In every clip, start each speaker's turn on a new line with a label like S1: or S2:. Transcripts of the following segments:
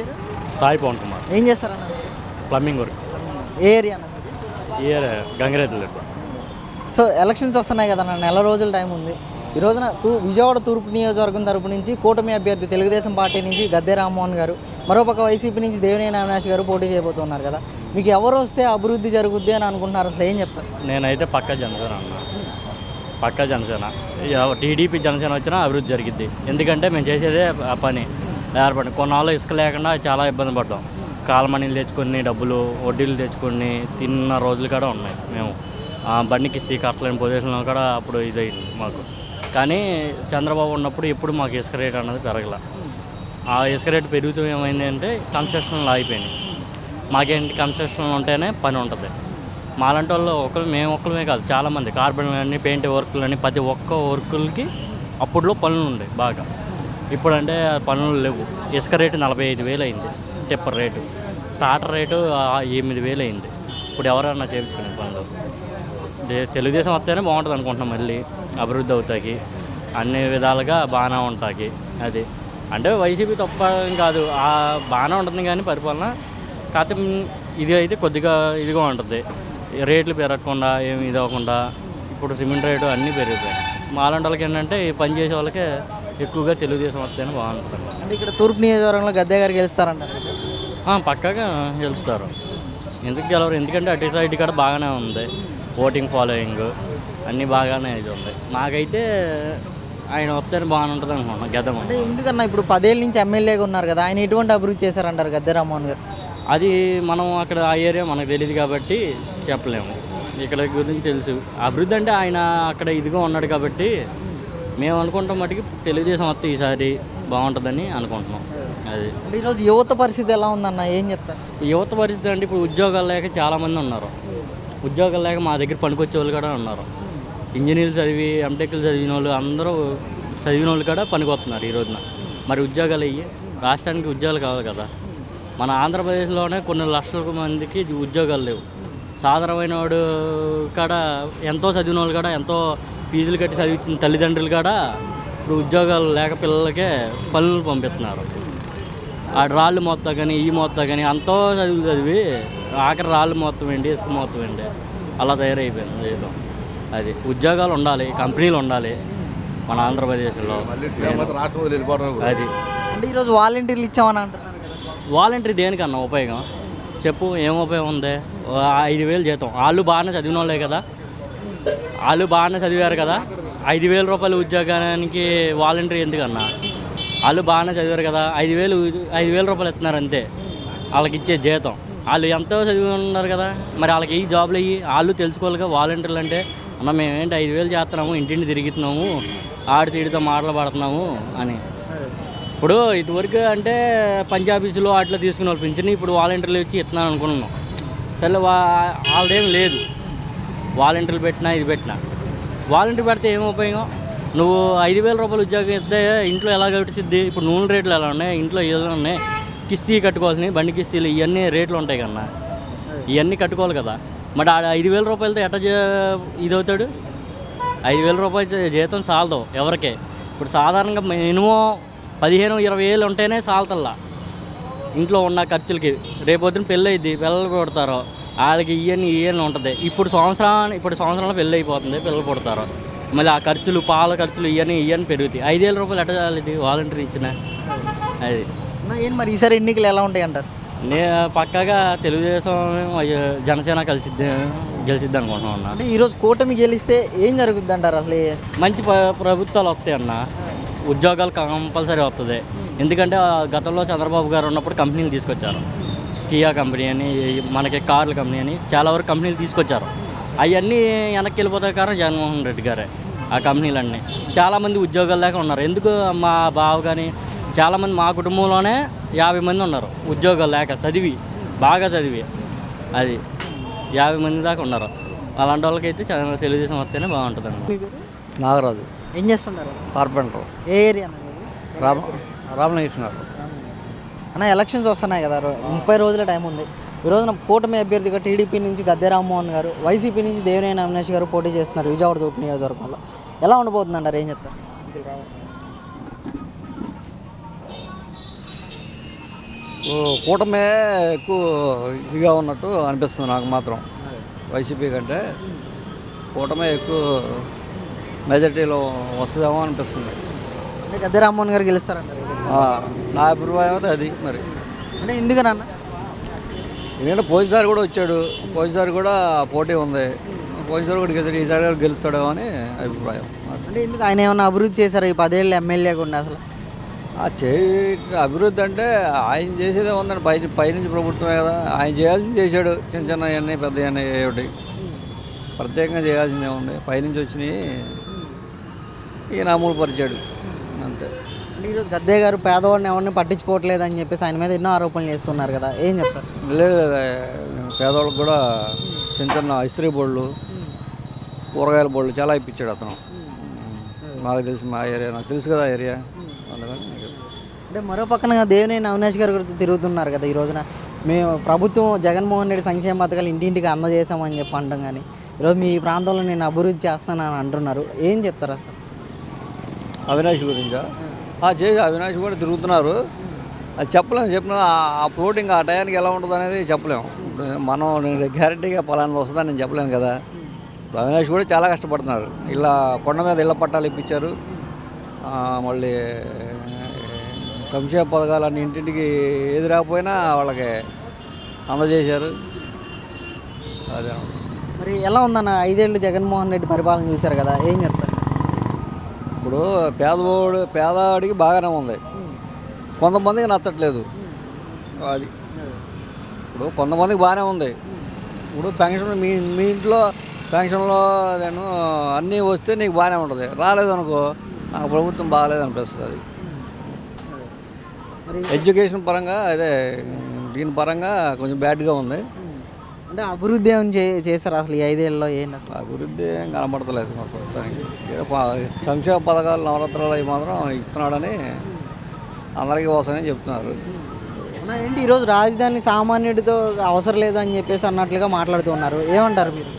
S1: పేరు?
S2: సాయి పవన్ కుమార్.
S1: ఏం చేస్తారన్న?
S2: ప్లంబింగ్ వర్క్
S1: ఏ ఏరియా?
S2: ఇయర్ గంగిరెద్దులు
S1: సో ఎలక్షన్స్ వస్తున్నాయి కదా నెల రోజుల టైం ఉంది. ఈ రోజున తూ విజయవాడ తూర్పు నియోజకవర్గం తరపు నుంచి కూటమి అభ్యర్థి తెలుగుదేశం పార్టీ నుంచి గద్దె రామ్మోహన్ గారు మరోపక్క వైసీపీ నుంచి దేవినేని అవినాష్ గారు పోటీ చేయబోతున్నారు కదా. మీకు ఎవరు వస్తే అభివృద్ధి జరుగుద్ది అని అనుకుంటున్నారు? అసలు ఏం చెప్తారు?
S2: నేనైతే పక్క జనసేన అన్న. పక్క జనసేన. టీడీపీ జనసేన వచ్చినా అభివృద్ధి జరిగిద్ది. ఎందుకంటే మేము చేసేదే ఆ పని. ఏర్పడి కొన్నాళ్ళు ఇసుక లేకుండా చాలా ఇబ్బంది పడ్డాం. కాలమణీలు తెచ్చుకొని డబ్బులు వడ్డీలు తెచ్చుకొని తిన్న రోజులు కూడా ఉన్నాయి. మేము ఆ బండికి ఇస్తే కట్టలేని పొజిషన్లో కూడా అప్పుడు ఇదైంది మాకు. కానీ చంద్రబాబు ఉన్నప్పుడు ఎప్పుడు మాకు ఇసుక రేట్ అన్నది పెరగల. ఆ ఇసుక రేటు పెరుగుతూ ఏమైంది అంటే కన్స్ట్రక్షన్లు ఆగిపోయినాయి. మాకేంటి కన్స్ట్రక్షన్ ఉంటేనే పని ఉంటుంది. మాలాంటి వాళ్ళు ఒకరు మేము ఒక్కరమే కాదు చాలామంది. కార్బన్ అని పెయింట్ వర్కులు కానీ ప్రతి ఒక్క వర్కులకి అప్పుడులో పనులు ఉండే బాగా. ఇప్పుడంటే ఆ పనులు లేవు. ఇసుక రేటు నలభై ఐదు వేలు అయింది. Tipper rate. టాటర్ రేటు ఎనిమిది వేలు అయింది. ఇప్పుడు ఎవరన్నా చేయించుకునే పనులు? తెలుగుదేశం వస్తేనే బాగుంటుంది అనుకుంటున్నాం మళ్ళీ. అభివృద్ధి అవుతాయి అన్ని విధాలుగా బాగానే ఉంటాయి అది. అంటే వైసీపీ తప్ప కాదు. బాగానే ఉంటుంది కానీ పరిపాలన. కాకపోతే ఇది అయితే కొద్దిగా ఇదిగా ఉంటుంది. రేట్లు పెరగకుండా ఏమి ఇది అవ్వకుండా ఇప్పుడు సిమెంట్ రేటు అన్నీ పెరుగుతాయి మాలాంటి వాళ్ళకి ఏంటంటే ఈ పని చేసే వాళ్ళకే ఎక్కువగా తెలుగుదేశం వస్తేనే బాగుంటుంది.
S1: అంటే ఇక్కడ తూర్పు నియోజకవర్గంలో గద్దె గారు గెలుస్తారంటారు
S2: ఆ, పక్కాగా గెలుపుతారు ఎందుకు గెలవరు? ఎందుకంటే అటు సైడ్ కూడా బాగానే ఉంది. ఓటింగ్ ఫాలోయింగ్ అన్నీ బాగానే ఇది ఉంది. నాకైతే ఆయన వస్తేనే బాగానే ఉంటుంది అనుకున్నాను గతం
S1: అంటే ఎందుకన్నా ఇప్పుడు పదేళ్ళ నుంచి ఎమ్మెల్యేగా ఉన్నారు కదా ఆయన ఎటువంటి అభివృద్ధి చేశారంటారు గద్దె రామ్మోహన్ గారు?
S2: అది మనం అక్కడ ఆ ఏరియా మనకు తెలియదు కాబట్టి చెప్పలేము. ఇక్కడ గురించి తెలుసు. అభివృద్ధి అంటే ఆయన అక్కడ ఇదిగా ఉన్నాడు కాబట్టి మేము అనుకుంటాం మటుకి తెలుగుదేశం వస్తే ఈసారి బాగుంటుందని అనుకుంటున్నాం. అది.
S1: అంటే ఈరోజు యువత పరిస్థితి ఎలా ఉందన్న ఏం చెప్తారు?
S2: యువత పరిస్థితి అంటే ఇప్పుడు ఉద్యోగాలు లేక చాలామంది ఉన్నారు. ఉద్యోగాలు లేక మా దగ్గర పనికొచ్చే వాళ్ళు కూడా ఉన్నారు. ఇంజనీర్లు చదివి ఎంటెక్లు చదివిన వాళ్ళు అందరూ చదివిన వాళ్ళు కూడా పనికొస్తున్నారు ఈ రోజున. మరి ఉద్యోగాలు అయ్యి రాష్ట్రానికి ఉద్యోగాలు కావాలి కదా. మన ఆంధ్రప్రదేశ్లోనే కొన్ని లక్షల మందికి ఉద్యోగాలు లేవు. సాధారణమైన వాడు కాడ ఎంతో చదివిన వాళ్ళు కూడా ఎంతో ఫీజులు కట్టి చదివించిన తల్లిదండ్రులు కూడా ఇప్పుడు ఉద్యోగాలు లేక పిల్లలకే పనులు పంపిస్తున్నారు. ఆ రాళ్ళు మొత్తం కానీ ఈ మొత్తం కానీ అంతో చదువులు చదివి ఆఖరి రాళ్ళు మొత్తం ఏంటి ఇసుక మొత్తం ఏంటి అలా తయారైపోయింది జీవితం. అది ఉద్యోగాలు ఉండాలి కంపెనీలు ఉండాలి మన ఆంధ్రప్రదేశ్లో. అది.
S1: అంటే ఈరోజు వాలంటీర్లు ఇచ్చామని అంటున్నారు కదా.
S2: వాలంటరీ దేనికన్నా ఉపయోగం? చెప్పు ఏం ఉపయోగం ఉంది? ఐదు వేలు జీతం. వాళ్ళు బాగానే చదివిన వాళ్ళే కదా. వాళ్ళు బాగానే చదివారు కదా. ఐదు వేల రూపాయల ఉద్యోగానికి వాలంటరీ ఎందుకన్నా? వాళ్ళు బాగానే చదివారు కదా. ఐదు వేలు ఐదు వేల రూపాయలు ఇస్తున్నారు అంతే. వాళ్ళకి ఇచ్చే జీతం. వాళ్ళు ఎంతో చదివి ఉన్నారు కదా. మరి వాళ్ళకి ఈ జాబ్లు అయ్యి వాళ్ళు తెలుసుకోవాలిగా వాలంటీర్లు అంటే అన్న మేమేంటి ఐదు వేలు చేస్తున్నాము ఇంటింటి తిరుగుతున్నాము ఆడి తీడితో మాటలు పడుతున్నాము అని. ఇప్పుడు ఇటువరకు అంటే పంజాబీస్లో వాటిలో తీసుకునే వాళ్ళు పింఛన్ ఇప్పుడు వాలంటీర్లు వచ్చి ఇస్తున్నాను అనుకున్నాం. సరే వా వాళ్ళదేం లేదు. వాలంటీర్లు పెట్టినా ఇది పెట్టినా. వాలంటీర్ పెడితే ఏం ఉపయోగం? నువ్వు ఐదు వేల రూపాయలు ఉద్యోగం ఇస్తే ఇంట్లో ఎలా గడిచిద్ది ఇప్పుడు నూనె రేట్లు ఎలా ఉన్నాయి? ఇంట్లో ఎలా ఉన్నాయి. కిస్తీ కట్టుకోవాల్సినవి బండి కిస్తీలు ఇవన్నీ రేట్లు ఉంటాయి కన్నా. ఇవన్నీ కట్టుకోవాలి కదా. మరి ఆ ఐదు వేల రూపాయలతో ఎట్ట జే- ఇది అవుతాడు ఐదు వేల రూపాయలు జీతం సాలదు ఎవరికే. ఇప్పుడు సాధారణంగా మినిమం పదిహేను ఇరవై వేలు ఉంటేనే సాలతల్లా. ఇంట్లో ఉన్న ఖర్చులకి. రేపొద్దున పెళ్ళి అయింది పిల్లలు కొడతారు వాళ్ళకి ఇవన్నీ ఇవన్నీ ఉంటుంది. ఇప్పుడు సంవత్సరాన్ని ఇప్పుడు సంవత్సరంలో పెళ్ళి అయిపోతుంది పిల్లలు పుడతారు. మళ్ళీ ఆ ఖర్చులు పాల ఖర్చులు ఇవన్నీ ఇవన్నీ పెరుగుతాయి. ఐదు వేల రూపాయలు ఎట్ట చాలిది వాలంటీర్ ఇచ్చిన? అది.
S1: ఏం మరి? ఈసారి ఎన్నికలు ఎలా ఉంటాయి అంటారు?
S2: నే పక్కాగా తెలుగుదేశం జనసేన కలిసిద్ది గెలిచిద్ది అనుకుంటున్నాం అన్న.
S1: అంటే ఈరోజు కూటమి గెలిస్తే ఏం జరుగుద్ది అంటారు అసలు?
S2: మంచి ప్ర- ప్రభుత్వాలు వస్తాయి అన్న. ఉద్యోగాలు కంపల్సరీ వస్తుంది ఎందుకంటే గతంలో చంద్రబాబు గారు ఉన్నప్పుడు కంపెనీలు తీసుకొచ్చారు. కియా కంపెనీ అని మనకి కార్ల కంపెనీ అని చాలా వరకు కంపెనీలు తీసుకొచ్చారు. అవన్నీ వెనక్కి వెళ్ళిపోతాయి కారణం జగన్మోహన్ రెడ్డి గారే ఆ కంపెనీలన్నీ. చాలామంది ఉద్యోగాలు లేక ఉన్నారు. ఎందుకు మా బావ కానీ చాలామంది మా కుటుంబంలోనే యాభై మంది ఉన్నారు. ఉద్యోగాలు లేక చదివి బాగా చదివి అది యాభై మంది దాకా ఉన్నారు. అలాంటి వాళ్ళకైతే చాలా తెలుగుదేశం వస్తేనే బాగుంటుంది
S1: మీ పేరు?
S3: నాగరాజు.
S1: ఏం చేస్తున్నారు?
S3: కార్పెంటర్.
S1: ఏ ఏరియా?
S3: రామ రామలింగేశ్వర
S1: అన్న ఎలక్షన్స్ వస్తున్నాయి కదా ముప్పై రోజుల టైం ఉంది. ఈ రోజున కూటమి అభ్యర్థిగా టీడీపీ నుంచి గద్దె రామ్మోహన్ గారు వైసీపీ నుంచి దేవినేని అవినాష్ గారు పోటీ చేస్తున్నారు విజయవాడ తూర్పు నియోజకవర్గంలో. ఎలా ఉండబోతుంది అంటారు ఏం చెప్తారు?
S3: కూటమే ఎక్కువ ఇదిగా ఉన్నట్టు అనిపిస్తుంది నాకు మాత్రం. వైసీపీ కంటే కూటమే ఎక్కువ మెజార్టీలో వస్తుందేమో అనిపిస్తుంది.
S1: అంటే గద్దె రామ్మోహన్ గారు గెలుస్తారంటారు.
S3: నా అభిప్రాయం అయితే అది మరి.
S1: అంటే ఎందుకనన్న
S3: ఎందుకంటే పోయినసారి కూడా వచ్చాడు. పోయినసారి కూడా పోటీ ఉంది. పోయినసారి కూడా గెలిచాడు. ఈసారి కూడా గెలుస్తాడేమో అని అభిప్రాయం.
S1: అంటే ఎందుకు ఆయన ఏమన్నా అభివృద్ధి చేశారు ఈ పదేళ్ళు ఎమ్మెల్యేగా ఉండి అసలు?
S3: ఆ చేయి అభివృద్ధి అంటే ఆయన చేసేదే ఉందండి. పై పైనుంచి ప్రభుత్వమే కదా. ఆయన చేయాల్సింది చేశాడు. చిన్న చిన్న అన్నీ పెద్ద అన్నీ ఏమిటి. ప్రత్యేకంగా చేయాల్సిందే ఉంది. పైనుంచి వచ్చినాయి ఈయన అమలు పరిచాడు అంతే.
S1: ఈరోజు గద్దే గారు పేదవాడిని ఎవరిని పట్టించుకోవట్లేదు అని చెప్పేసి ఆయన మీద ఎన్నో ఆరోపణలు చేస్తున్నారు కదా. ఏం చెప్తారు?
S3: లేదు పేదవాళ్ళకి కూడా చిన్న చిన్న ఇస్త్రీ బోళ్ళు కూరగాయల బోళ్ళు చాలా ఇప్పించాడు అతను. మాకు తెలుసు మా ఏరియా నాకు తెలుసు కదా ఏరియా. అందుకని
S1: అంటే మరో పక్కన దేవినేని అవినాష్ గారు కూడా తిరుగుతున్నారు కదా ఈ రోజున. మేము ప్రభుత్వం జగన్మోహన్ రెడ్డి సంక్షేమ పథకాలు ఇంటింటికి అందజేసామని చెప్పి అంటాం కానీ ఈరోజు మీ ప్రాంతంలో నేను అభివృద్ధి చేస్తానని అంటున్నారు. ఏం చెప్తారు
S3: అవినాష్ గురించా? చేసి అవినాష్ కూడా తిరుగుతున్నారు. అది చెప్పలేము చెప్పిన ఆ ఫ్లోటింగ్ ఆ టయానికి ఎలా ఉంటుంది అనేది చెప్పలేము మనం గ్యారంటీగా పలానా వస్తుందని నేను చెప్పలేను కదా. ఇప్పుడు అవినాష్ కూడా చాలా కష్టపడుతున్నారు. ఇలా కొండ మీద ఇళ్ళ పట్టాలు ఇప్పించారు. మళ్ళీ సంక్షేమ అన్ని ఇంటింటికి ఏది రాకపోయినా వాళ్ళకి అందజేశారు. అదే.
S1: మరి ఎలా ఉందన్న ఐదేళ్ళు జగన్మోహన్ రెడ్డి పరిపాలన చూశారు కదా ఏం చెప్తారు?
S3: ఇప్పుడు పేదవాడు పేదవాడికి బాగానే ఉంది. కొంతమందికి నచ్చట్లేదు. అది. ఇప్పుడు కొంతమందికి బాగానే ఉంది. ఇప్పుడు పెన్షన్ మీ మీ ఇంట్లో పెన్షన్లో నేను అన్నీ వస్తే నీకు బాగానే ఉంటుంది. రాలేదనుకో నాకు ప్రభుత్వం బాగాలేదు అనిపిస్తుంది అది ఎడ్యుకేషన్ పరంగా అదే దీని పరంగా కొంచెం బ్యాడ్గా ఉంది.
S1: అంటే అభివృద్ధి ఏమైనా చే చేశారు అసలు ఈ ఐదేళ్ళలో ఏంటి అసలు?
S3: అభివృద్ధి ఏం కనబడతలేదు మా ప్రభుత్వానికి ఏదో ప- సంక్షేమ పథకాలు నవరత్నాలు అవి మాత్రం ఇస్తున్నాడని అందరికీ వస్తాయని చెప్తున్నారు.
S1: అన్న ఏంటి ఈరోజు రాజధాని సామాన్యుడితో అవసరం లేదు అని చెప్పేసి అన్నట్లుగా మాట్లాడుతూ ఉన్నారు. ఏమంటారు మీరు?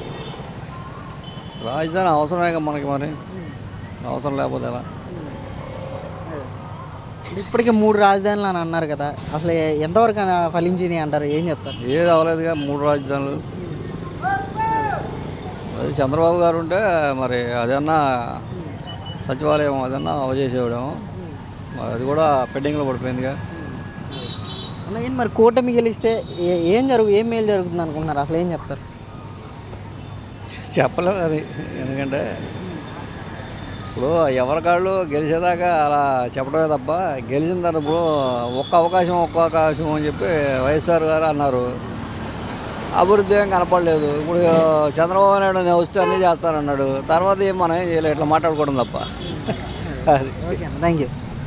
S3: రాజధాని అవసరమే కదా మనకి మరి? అవసరం లేకపోతే ఎలా?
S1: ఇప్పటికే మూడు రాజధానులు అని అన్నారు కదా అసలు ఎంతవరకు ఫలించినాయి అంటారు ఏం చెప్తారు?
S3: ఏది అవ్వలేదుగా మూడు రాజధానులు. అది చంద్రబాబు గారు ఉంటే మరి అదన్నా సచివాలయం అదన్నా అవజేసేవాడేమో. మరి అది కూడా పెండింగ్లో పడిపోయిందిగా.
S1: అన్న ఏంటి మరి కూటమి గెలిస్తే ఏ- ఏం జరుగు ఏం మేలు జరుగుతుంది అనుకుంటున్నారు? అసలు ఏం చెప్తారు?
S3: చెప్పలేదు అది ఎందుకంటే ఇప్పుడు ఎవరికాళ్ళు గెలిచేదాకా అలా చెప్పడమే తప్ప గెలిచిన తర్వాత ఒక్క అవకాశం ఒక్క అవకాశం అని చెప్పి వైఎస్ఆర్ గారు అన్నారు. అభివృద్ధి ఏం కనపడలేదు. ఇప్పుడు చంద్రబాబు నాయుడు నేను వస్తే అన్నీ చేస్తానన్నాడు. తర్వాత ఏం మనం ఏం చేయలేదు ఇట్లా మాట్లాడుకోవడం తప్ప. అది
S1: ఓకే థ్యాంక్ యూ